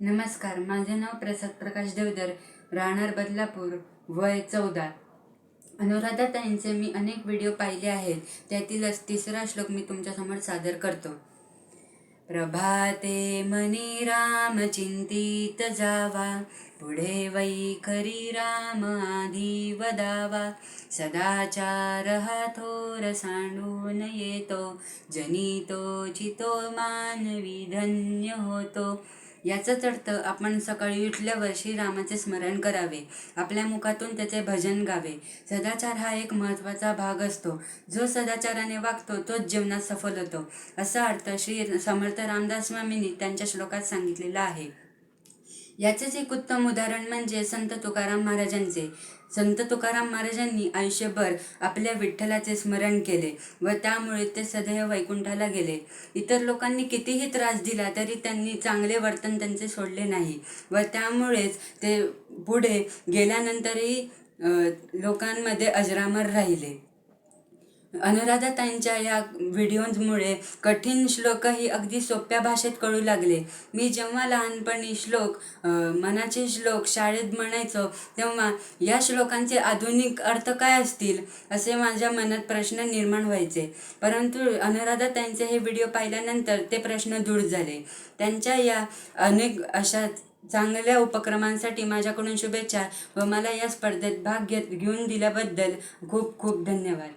नमस्कार माझे नाव प्रसाद प्रकाश देवधर राहणार बदलापूर वय चौदा. अनुराधाताईंचे मी अनेक व्हिडिओ पाहिले आहेत त्यातीलच तिसरा श्लोक मी तुमच्यासमोर सादर करतो. प्रभाते मनी राम चिंतित जावा पुढे वै खरी राम आधी वदावा. सदाचार हा थोर सांडून येतो जनितो चितो मानवी धन्य होतो. याचाच अर्थ आपण सकाळी उठल्यावर श्रीरामाचे स्मरण करावे. आपल्या मुखातून त्याचे भजन गावे. सदाचार हा एक महत्त्वाचा भाग असतो. जो सदाचाराने वागतो तोच जीवनात सफल होतो. असा अर्थ श्री समर्थ रामदास स्वामींनी त्यांच्या श्लोकात सांगितलेला आहे. याचेच एक उत्तम उदाहरण म्हणजे संत तुकाराम महाराजांचे. संत तुकाराम महाराजांनी आयुष्यभर आपल्या विठ्ठलाचे स्मरण केले व त्यामुळे ते सदैव वैकुंठाला गेले. इतर लोकांनी कितीही त्रास दिला तरी त्यांनी चांगले वर्तन त्यांचे सोडले नाही व त्यामुळेच ते पुढे गेल्यानंतरही लोकांमध्ये अजरामर राहिले. अनुराधाताईंच्या या व्हिडिओजमुळे कठीण श्लोकही अगदी सोप्या भाषेत कळू लागले. मी जेव्हा लहानपणी श्लोक मनाचे श्लोक शाळेत म्हणायचो तेव्हा या श्लोकांचे आधुनिक अर्थ काय असतील असे माझ्या मनात प्रश्न निर्माण व्हायचे. परंतु अनुराधाताईंचे हे व्हिडिओ पाहिल्यानंतर ते प्रश्न दूर झाले. त्यांच्या या अनेक अशा चांगल्या उपक्रमांसाठी माझ्याकडून शुभेच्छा व मला या स्पर्धेत भाग घेत घेऊन दिल्याबद्दल खूप खूप धन्यवाद.